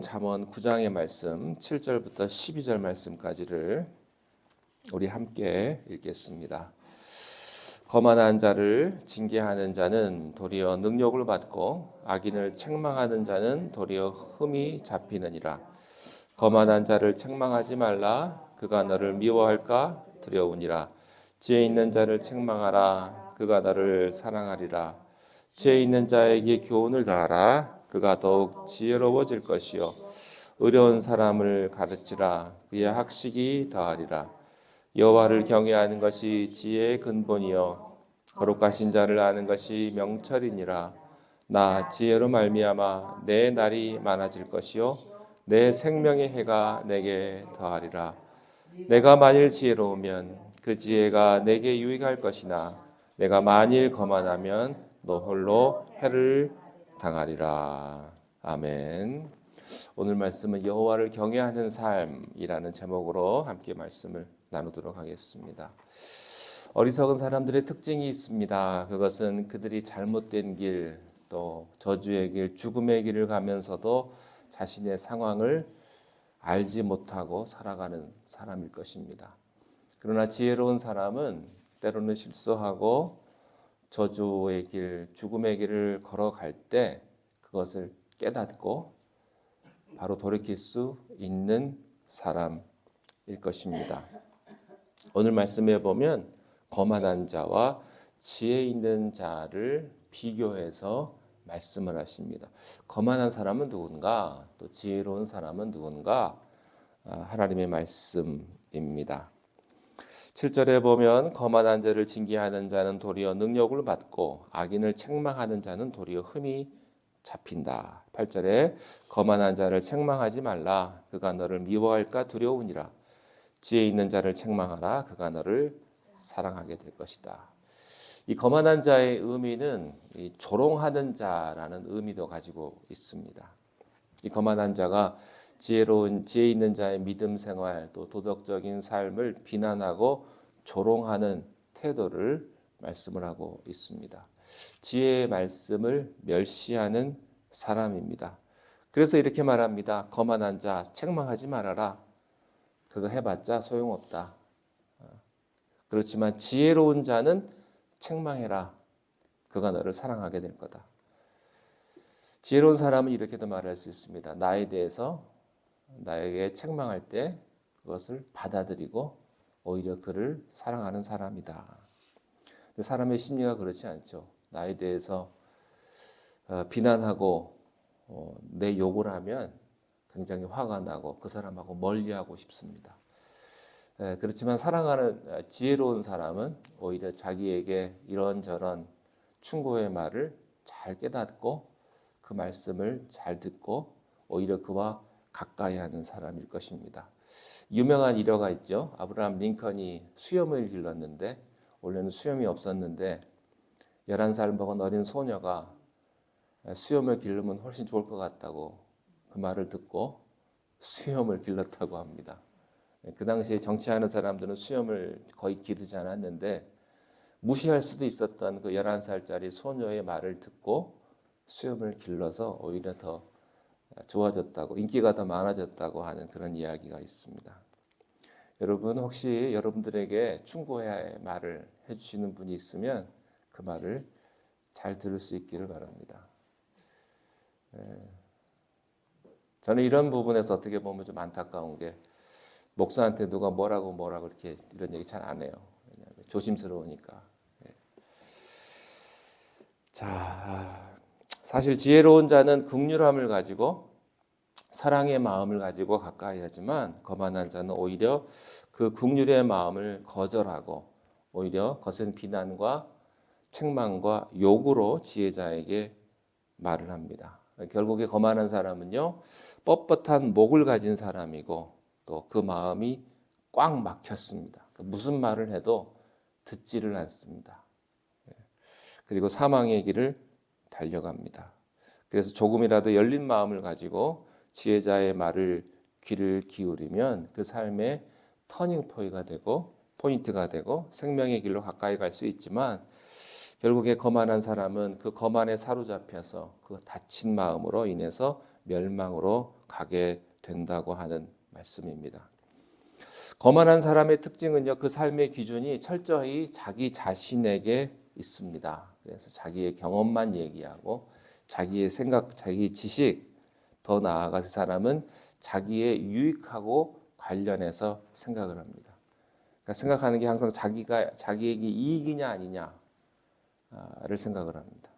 잠언 9장의 말씀 7절부터 12절 말씀까지를 우리 함께 읽겠습니다. 거만한 자를 징계하는 자는 도리어 능력을 받고 악인을 책망하는 자는 도리어 흠이 잡히느니라. 거만한 자를 책망하지 말라. 그가 너를 미워할까 두려우니라. 지혜 있는 자를 책망하라. 그가 너를 사랑하리라. 지혜 있는 자에게 교훈을 다하라. 그가 더욱 지혜로워질 것이요 의로운 사람을 가르치라. 그의 학식이 더하리라. 여호와를 경외하는 것이 지혜의 근본이요 거룩하신 자를 아는 것이 명철이니라. 나 지혜로 말미암아 내 날이 많아질 것이요 내 생명의 해가 내게 더하리라. 내가 만일 지혜로우면 그 지혜가 내게 유익할 것이나 내가 만일 거만하면 너 홀로 해를 당하리라. 아멘. 오늘 말씀은 여호와를 경외하는 삶이라는 제목으로 함께 말씀을 나누도록 하겠습니다. 어리석은 사람들의 특징이 있습니다. 그것은 그들이 잘못된 길, 또 저주의 길, 죽음의 길을 가면서도 자신의 상황을 알지 못하고 살아가는 사람일 것입니다. 그러나 지혜로운 사람은 때로는 실수하고 저주의 길, 죽음의 길을 걸어갈 때 그것을 깨닫고 바로 돌이킬 수 있는 사람일 것입니다. 오늘 말씀에 보면 거만한 자와 지혜 있는 자를 비교해서 말씀을 하십니다. 거만한 사람은 누군가, 또 지혜로운 사람은 누군가, 아, 하나님의 말씀입니다. 7절에 보면 거만한 자를 징계하는 자는 도리어 능력을 받고 악인을 책망하는 자는 도리어 흠이 잡힌다. 8절에 거만한 자를 책망하지 말라. 그가 너를 미워할까 두려우니라. 지혜 있는 자를 책망하라. 그가 너를 사랑하게 될 것이다. 이 거만한 자의 의미는 이 조롱하는 자라는 의미도 가지고 있습니다. 이 거만한 자가 지혜로운 지혜 있는 자의 믿음 생활 또 도덕적인 삶을 비난하고 조롱하는 태도를 말씀을 하고 있습니다. 지혜의 말씀을 멸시하는 사람입니다. 그래서 이렇게 말합니다. 거만한 자 책망하지 말아라. 그거 해봤자 소용없다. 그렇지만 지혜로운 자는 책망해라. 그가 너를 사랑하게 될 거다. 지혜로운 사람은 이렇게도 말할 수 있습니다. 나에 대해서 나에게 책망할 때 그것을 받아들이고 오히려 그를 사랑하는 사람이다. 사람의 심리가 그렇지 않죠. 나에 대해서 어, 비난하고 어, 내 욕을 하면 굉장히 화가 나고 그 사람하고 멀리하고 싶습니다. 그렇지만 사랑하는 아, 지혜로운 사람은 오히려 자기에게 이런저런 충고의 말을 잘 깨닫고 그 말씀을 잘 듣고 오히려 그와 가까이 하는 사람일 것입니다. 유명한 일화가 있죠. 아브라함 링컨이 수염을 길렀는데 원래는 수염이 없었는데 11살 먹은 어린 소녀가 수염을 기르면 훨씬 좋을 것 같다고 그 말을 듣고 수염을 길렀다고 합니다. 그 당시에 정치하는 사람들은 수염을 거의 기르지 않았는데 무시할 수도 있었던 그 11살짜리 소녀의 말을 듣고 수염을 길러서 오히려 더 좋아졌다고 인기가 더 많아졌다고 하는 그런 이야기가 있습니다. 여러분 혹시 여러분들에게 충고의 말을 해주시는 분이 있으면 그 말을 잘 들을 수 있기를 바랍니다. 예. 저는 이런 부분에서 어떻게 보면 좀 안타까운 게 목사한테 누가 뭐라고 뭐라고 이렇게 이런 얘기 잘 안 해요. 조심스러우니까. 예. 자, 사실 지혜로운 자는 극률함을 가지고 사랑의 마음을 가지고 가까이 하지만 거만한 자는 오히려 그 극률의 마음을 거절하고 오히려 거센 비난과 책망과 욕으로 지혜자에게 말을 합니다. 결국에 거만한 사람은요, 뻣뻣한 목을 가진 사람이고 또 그 마음이 꽉 막혔습니다. 그 무슨 말을 해도 듣지를 않습니다. 예. 그리고 사망의 길을 달려갑니다. 그래서 조금이라도 열린 마음을 가지고 지혜자의 말을 귀를 기울이면 그 삶의 터닝 포인트가 되고 포인트가 되고 생명의 길로 가까이 갈 수 있지만 결국에 거만한 사람은 그 거만에 사로잡혀서 그 다친 마음으로 인해서 멸망으로 가게 된다고 하는 말씀입니다. 거만한 사람의 특징은요, 그 삶의 기준이 철저히 자기 자신에게 있습니다. 그래서 자기의 경험만 얘기하고 자기의 생각, 자기 지식, 더 나아가서 사람은 자기의 유익하고 관련해서 생각을 합니다. 그러니까 생각하는 게 항상 자기가 자기에게 이익이냐 아니냐를 생각을 합니다.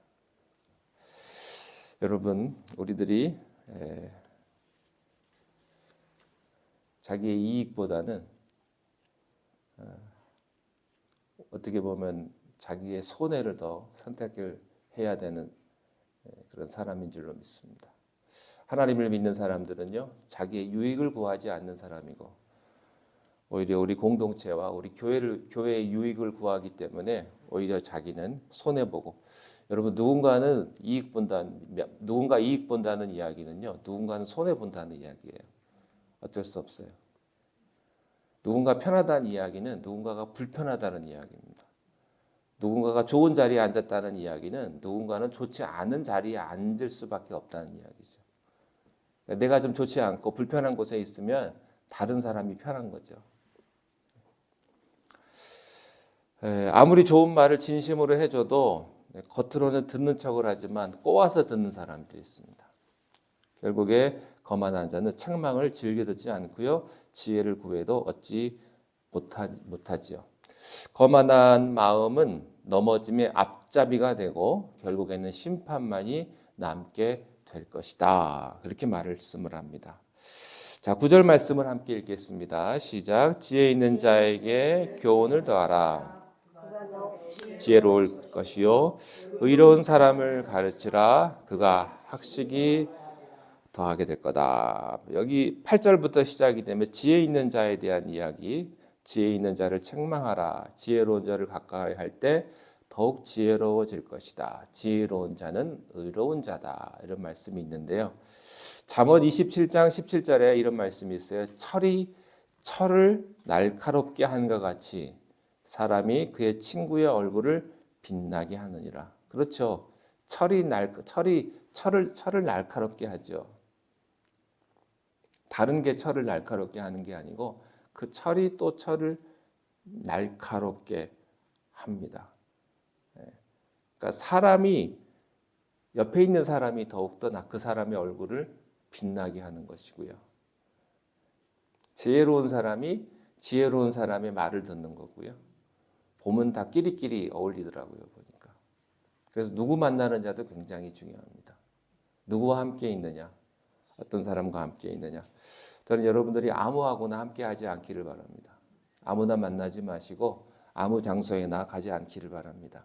여러분, 우리들이 에, 자기의 이익보다는 어, 어떻게 보면 자기의 손해를 더 선택을 해야 되는 에, 그런 사람인 줄로 믿습니다. 하나님을 믿는 사람들은요, 자기의 유익을 구하지 않는 사람이고, 오히려 우리 공동체와 우리 교회를 교회의 유익을 구하기 때문에 오히려 자기는 손해 보고 여러분 누군가는 이익 본다는 누군가 이익 본다는 이야기는요 누군가는 손해 본다는 이야기예요. 어쩔 수 없어요. 누군가 편하다는 이야기는 누군가가 불편하다는 이야기입니다 누군가가 좋은 자리에 앉았다는 이야기는 누군가는 좋지 않은 자리에 앉을 수밖에 없다는 이야기죠 내가 좀 좋지 않고 불편한 곳에 있으면 다른 사람이 편한 거죠 에, 아무리 좋은 말을 진심으로 해줘도 겉으로는 듣는 척을 하지만 꼬아서 듣는 사람들이 있습니다. 결국에 거만한 자는 책망을 즐겨 듣지 않고요 지혜를 구해도 얻지 못하, 못하지요. 거만한 마음은 넘어짐의 앞잡이가 되고 결국에는 심판만이 남게 될 것이다. 그렇게 말씀을 합니다. 자, 구절 말씀을 함께 읽겠습니다. 시작. 지혜 있는 자에게 교훈을 더하라. 지혜로울 것이요 의로운 사람을 가르치라 그가 학식이 더하게 될 거다. 여기 8절부터 시작이 되면 지혜 있는 자에 대한 이야기, 지혜 있는 자를 책망하라. 지혜로운 자를 가까이 할 때 더욱 지혜로워질 것이다. 지혜로운 자는 의로운 자다. 이런 말씀이 있는데요. 잠언 27장 17절에 이런 말씀이 있어요. 철이 철을 날카롭게 한것 같이 사람이 그의 친구의 얼굴을 빛나게 하느니라. 그렇죠. 철이 날 철이 철을 철을 날카롭게 하죠. 다른 게 철을 날카롭게 하는 게 아니고 그 철이 또 철을 날카롭게 합니다. 예. 그러니까 사람이 옆에 있는 사람이 더욱더 그 사람의 얼굴을 빛나게 하는 것이고요. 지혜로운 사람이 지혜로운 사람의 말을 듣는 거고요. 보면 다 끼리끼리 어울리더라고요 보니까. 그래서 누구 만나는 자도 굉장히 중요합니다. 누구와 함께 있느냐, 어떤 사람과 함께 있느냐. 저는 여러분들이 아무하고나 함께하지 않기를 바랍니다. 아무나 만나지 마시고 아무 장소에나 가지 않기를 바랍니다.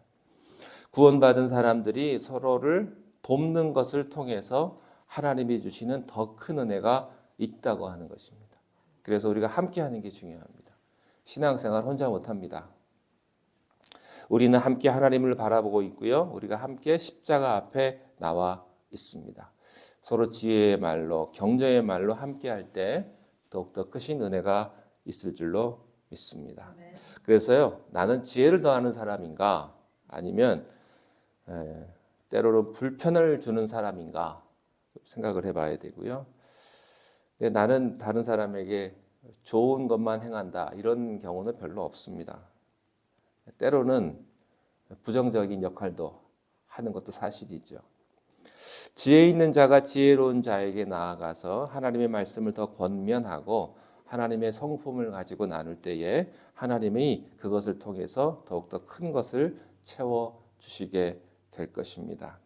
구원받은 사람들이 서로를 돕는 것을 통해서 하나님이 주시는 더 큰 은혜가 있다고 하는 것입니다. 그래서 우리가 함께 하는 게 중요합니다. 신앙생활 혼자 못 합니다. 우리는 함께 하나님을 바라보고 있고요. 우리가 함께 십자가 앞에 나와 있습니다. 서로 지혜의 말로 경전의 말로 함께 할 때 더욱더 크신 은혜가 있을 줄로 믿습니다. 그래서요. 나는 지혜를 더하는 사람인가 아니면 에, 때로는 불편을 주는 사람인가 생각을 해봐야 되고요. 근데 나는 다른 사람에게 좋은 것만 행한다 이런 경우는 별로 없습니다. 때로는 부정적인 역할도 하는 것도 사실이죠. 지혜 있는 자가 지혜로운 자에게 나아가서 하나님의 말씀을 더 권면하고 하나님의 성품을 가지고 나눌 때에 하나님이 그것을 통해서 더욱더 큰 것을 채워 주시게 될 것입니다.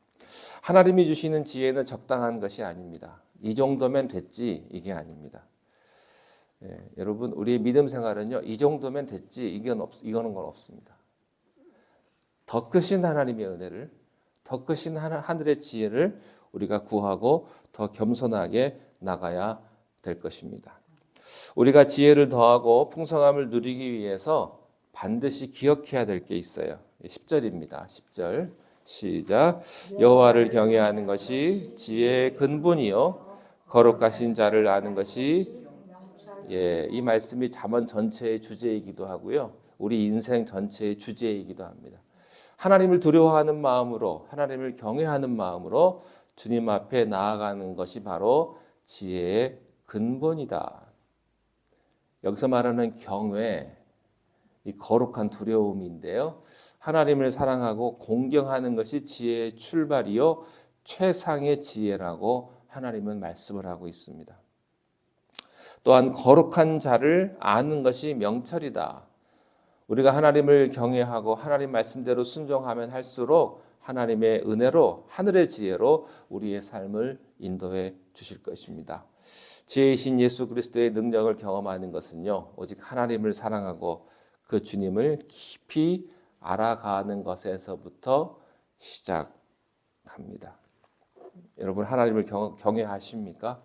하나님이 주시는 지혜는 적당한 것이 아닙니다. 이 정도면 됐지 이게 아닙니다. 예, 여러분 우리의 믿음 생활은요 이 정도면 됐지 이건 없 이거는 건 없습니다. 더 크신 하나님의 은혜를 더 크신 하늘의 지혜를 우리가 구하고 더 겸손하게 나가야 될 것입니다. 우리가 지혜를 더하고 풍성함을 누리기 위해서 반드시 기억해야 될 게 있어요. 10절입니다. 10절 시작 여호와를 경외하는 것이 지혜의 근본이요 거룩하신 자를 아는 것이 예, 이 말씀이 잠언 전체의 주제이기도 하고요. 우리 인생 전체의 주제이기도 합니다. 하나님을 두려워하는 마음으로 하나님을 경외하는 마음으로 주님 앞에 나아가는 것이 바로 지혜의 근본이다. 여기서 말하는 경외, 이 거룩한 두려움인데요. 하나님을 사랑하고 공경하는 것이 지혜의 출발이요 최상의 지혜라고 하나님은 말씀을 하고 있습니다. 또한 거룩한 자를 아는 것이 명철이다. 우리가 하나님을 경외하고 하나님 말씀대로 순종하면 할수록 하나님의 은혜로 하늘의 지혜로 우리의 삶을 인도해 주실 것입니다. 지혜이신 예수 그리스도의 능력을 경험하는 것은요. 오직 하나님을 사랑하고 그 주님을 깊이 알아가는 것에서부터 시작합니다. 여러분 하나님을 경, 경외하십니까?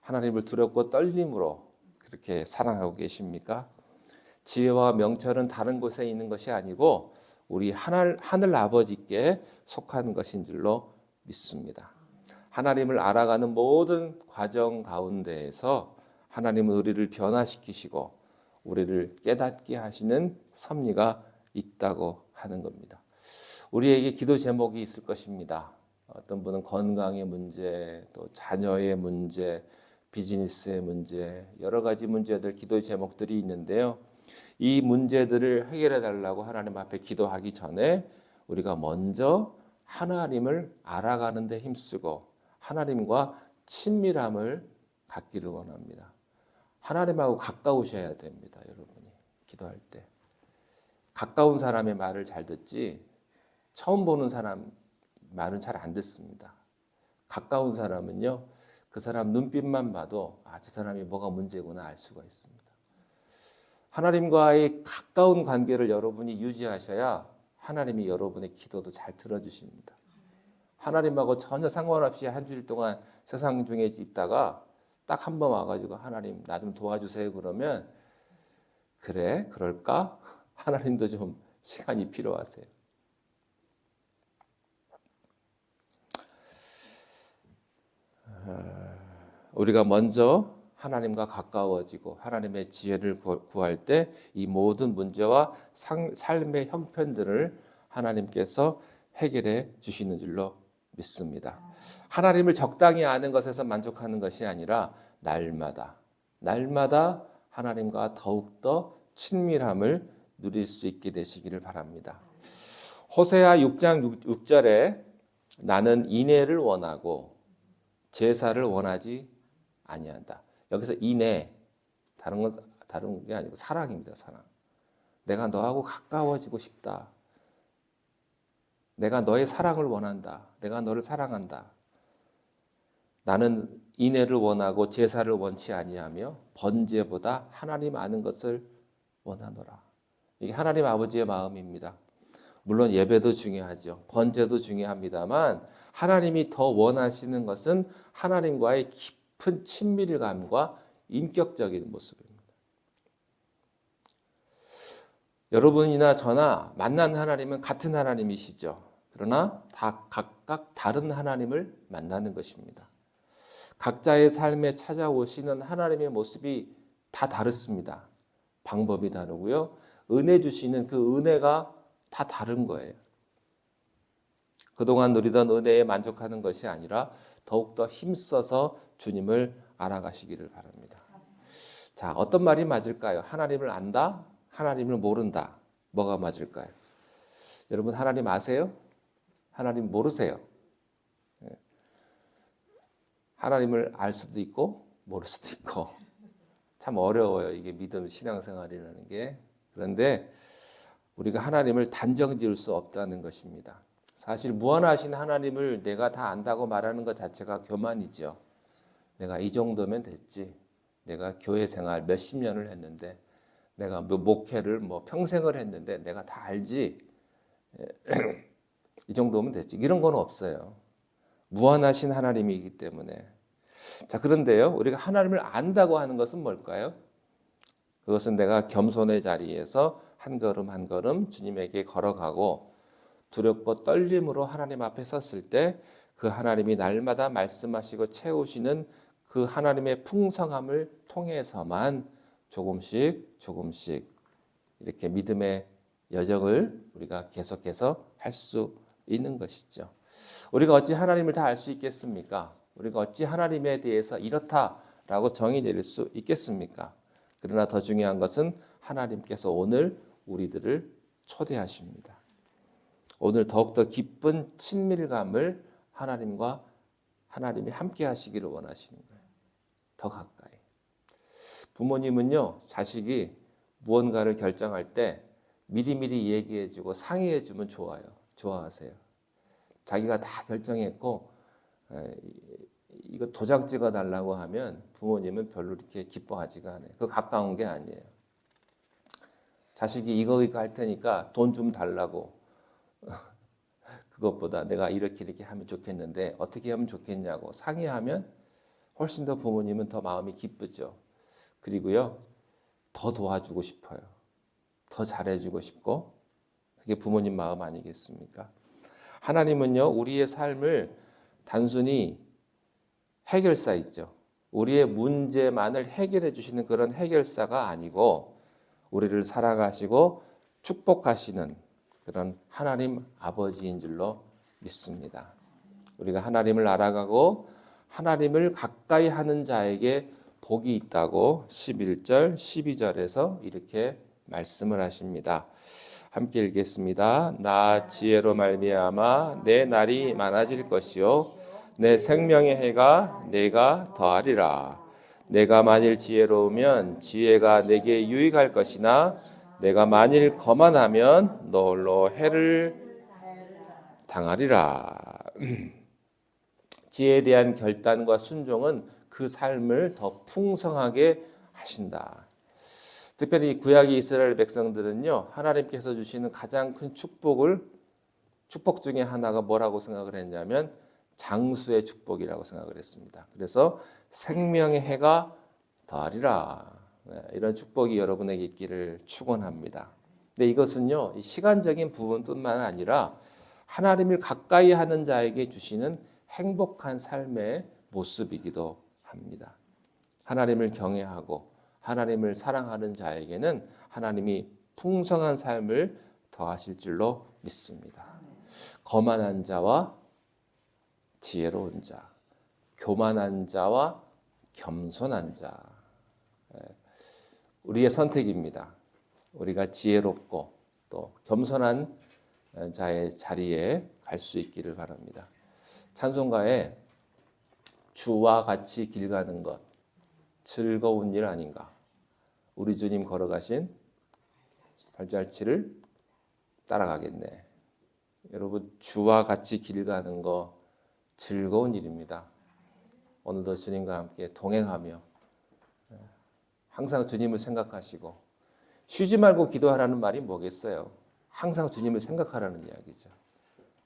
하나님을 두렵고 떨림으로 그렇게 사랑하고 계십니까? 지혜와 명철은 다른 곳에 있는 것이 아니고 우리 하늘, 하늘 아버지께 속한 것인 줄로 믿습니다. 하나님을 알아가는 모든 과정 가운데에서 하나님은 우리를 변화시키시고 우리를 깨닫게 하시는 섭리가 있다고 하는 겁니다. 우리에게 기도 제목이 있을 것입니다. 어떤 분은 건강의 문제, 또 자녀의 문제, 비즈니스의 문제, 여러 가지 문제들, 기도 제목들이 있는데요. 이 문제들을 해결해 달라고 하나님 앞에 기도하기 전에 우리가 먼저 하나님을 알아가는 데 힘쓰고 하나님과 친밀함을 갖기를 원합니다. 하나님하고 가까우셔야 됩니다, 여러분이. 기도할 때. 가까운 사람의 말을 잘 듣지 처음 보는 사람 말은 잘 안 듣습니다. 가까운 사람은요, 그 사람 눈빛만 봐도 아, 저 사람이 뭐가 문제구나 알 수가 있습니다. 하나님과의 가까운 관계를 여러분이 유지하셔야 하나님이 여러분의 기도도 잘 들어주십니다. 하나님하고 전혀 상관없이 한 주일 동안 세상 중에 있다가 딱 한 번 와가지고 하나님 나 좀 도와주세요 그러면 그래 그럴까 하나님도 좀 시간이 필요하세요. 우리가 먼저 하나님과 가까워지고 하나님의 지혜를 구할 때 이 모든 문제와 상, 삶의 형편들을 하나님께서 해결해 주시는 줄로 믿습니다. 하나님을 적당히 아는 것에서 만족하는 것이 아니라 날마다 날마다 하나님과 더욱더 친밀함을 누릴 수 있게 되시기를 바랍니다. 호세아 6장 6 절에 나는 인애를 원하고 제사를 원하지 아니한다. 여기서 인애 다른 건 다른 게 아니고 사랑입니다. 사랑. 내가 너하고 가까워지고 싶다. 내가 너의 사랑을 원한다. 내가 너를 사랑한다. 나는 인애를 원하고 제사를 원치 아니하며 번제보다 하나님 아는 것을 원하노라. 이게 하나님 아버지의 마음입니다. 물론 예배도 중요하죠. 번제도 중요합니다만 하나님이 더 원하시는 것은 하나님과의 깊 은 친밀감과 인격적인 모습입니다. 여러분이나 저나 만난 하나님은 같은 하나님이시죠. 그러나 다 각각 다른 하나님을 만나는 것입니다. 각자의 삶에 찾아오시는 하나님의 모습이 다 다릅니다. 방법이 다르고요. 은혜 주시는 그 은혜가 다 다른 거예요. 그동안 누리던 은혜에 만족하는 것이 아니라 더욱더 힘써서 주님을 알아가시기를 바랍니다. 자, 어떤 말이 맞을까요? 하나님을 안다? 하나님을 모른다? 뭐가 맞을까요? 여러분, 하나님 아세요? 하나님 모르세요? 예. 하나님을 알 수도 있고, 모를 수도 있고. 참 어려워요. 이게 믿음 신앙생활이라는 게. 그런데 우리가 하나님을 단정 지을 수 없다는 것입니다. 사실 무한하신 하나님을 내가 다 안다고 말하는 것 자체가 교만이죠. 내가 이 정도면 됐지. 내가 교회 생활 몇십 년을 했는데 내가 뭐 목회를 뭐 평생을 했는데 내가 다 알지. 이 정도면 됐지. 이런 건 없어요. 무한하신 하나님이기 때문에. 자, 그런데요. 우리가 하나님을 안다고 하는 것은 뭘까요? 그것은 내가 겸손의 자리에서 한 걸음 한 걸음 주님에게 걸어가고 두렵고 떨림으로 하나님 앞에 섰을 때 그 하나님이 날마다 말씀하시고 채우시는 그 하나님의 풍성함을 통해서만 조금씩 조금씩 이렇게 믿음의 여정을 우리가 계속해서 할 수 있는 것이죠. 우리가 어찌 하나님을 다 알 수 있겠습니까? 우리가 어찌 하나님에 대해서 이렇다라고 정의 내릴 수 있겠습니까? 그러나 더 중요한 것은 하나님께서 오늘 우리들을 초대하십니다. 오늘 더욱더 기쁜 친밀감을 하나님과 하나님이 함께 하시기를 원하시는 거예요. 더 가까이. 부모님은요, 자식이 무언가를 결정할 때 미리미리 얘기해주고 상의해주면 좋아요. 좋아하세요. 자기가 다 결정했고, 에, 이거 도장 찍어 달라고 하면 부모님은 별로 이렇게 기뻐하지가 않아요. 그 가까운 게 아니에요. 자식이 이거 이거 할 테니까 돈 좀 달라고. 그것보다 내가 이렇게 이렇게 하면 좋겠는데 어떻게 하면 좋겠냐고 상의하면 훨씬 더 부모님은 더 마음이 기쁘죠. 그리고요, 더 도와주고 싶어요. 더 잘해주고 싶고, 그게 부모님 마음 아니겠습니까? 하나님은요, 우리의 삶을 단순히 해결사 있죠. 우리의 문제만을 해결해 주시는 그런 해결사가 아니고, 우리를 사랑하시고 축복하시는 그런 하나님 아버지인 줄로 믿습니다. 우리가 하나님을 알아가고 하나님을 가까이 하는 자에게 복이 있다고 11절, 12절에서 이렇게 말씀을 하십니다. 함께 읽겠습니다. 나 지혜로 말미암아 내 날이 많아질 것이요 내 생명의 해가 내가 더하리라. 내가 만일 지혜로우면 지혜가 내게 유익할 것이나 내가 만일 거만하면 너홀로 해를 당하리라. 지혜에 대한 결단과 순종은 그 삶을 더 풍성하게 하신다. 특별히 구약의 이스라엘 백성들은요 하나님께서 주시는 가장 큰 축복을 축복 중에 하나가 뭐라고 생각을 했냐면 장수의 축복이라고 생각을 했습니다. 그래서 생명의 해가 더하리라 네, 이런 축복이 여러분에게 있기를 축원합니다. 근데 이것은요 시간적인 부분뿐만 아니라 하나님을 가까이 하는 자에게 주시는 행복한 삶의 모습이기도 합니다. 하나님을 경외하고 하나님을 사랑하는 자에게는 하나님이 풍성한 삶을 더하실 줄로 믿습니다. 거만한 자와 지혜로운 자, 교만한 자와 겸손한 자. 예, 우리의 선택입니다. 우리가 지혜롭고 또 겸손한 자의 자리에 갈 수 있기를 바랍니다. 찬송가에 주와 같이 길 가는 것 즐거운 일 아닌가? 우리 주님 걸어가신 발자취를 따라가겠네. 여러분 주와 같이 길 가는 거 즐거운 일입니다. 오늘도 주님과 함께 동행하며 항상 주님을 생각하시고 쉬지 말고 기도하라는 말이 뭐겠어요? 항상 주님을 생각하라는 이야기죠.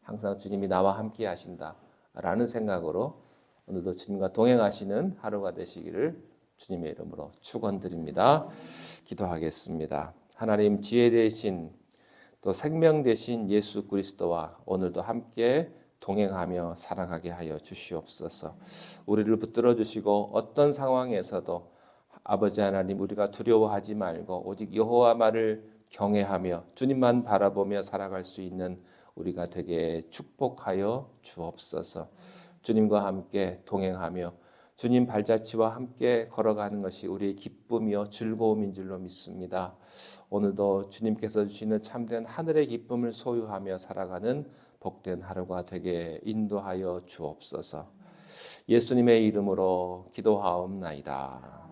항상 주님이 나와 함께 하신다라는 생각으로 오늘도 주님과 동행하시는 하루가 되시기를 주님의 이름으로 축원드립니다. 기도하겠습니다. 하나님 지혜 대신 또 생명 대신 예수 그리스도와 오늘도 함께 동행하며 사랑하게 하여 주시옵소서. 우리를 붙들어 주시고 어떤 상황에서도 아버지 하나님 우리가 두려워하지 말고 오직 여호와 말을 경외하며 주님만 바라보며 살아갈 수 있는 우리가 되게 축복하여 주옵소서. 주님과 함께 동행하며 주님 발자취와 함께 걸어가는 것이 우리의 기쁨이요 즐거움인 줄로 믿습니다. 오늘도 주님께서 주시는 참된 하늘의 기쁨을 소유하며 살아가는 복된 하루가 되게 인도하여 주옵소서. 예수님의 이름으로 기도하옵나이다.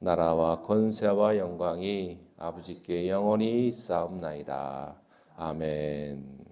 나라와 권세와 영광이 아버지께 영원히 싸움나이다. 아멘.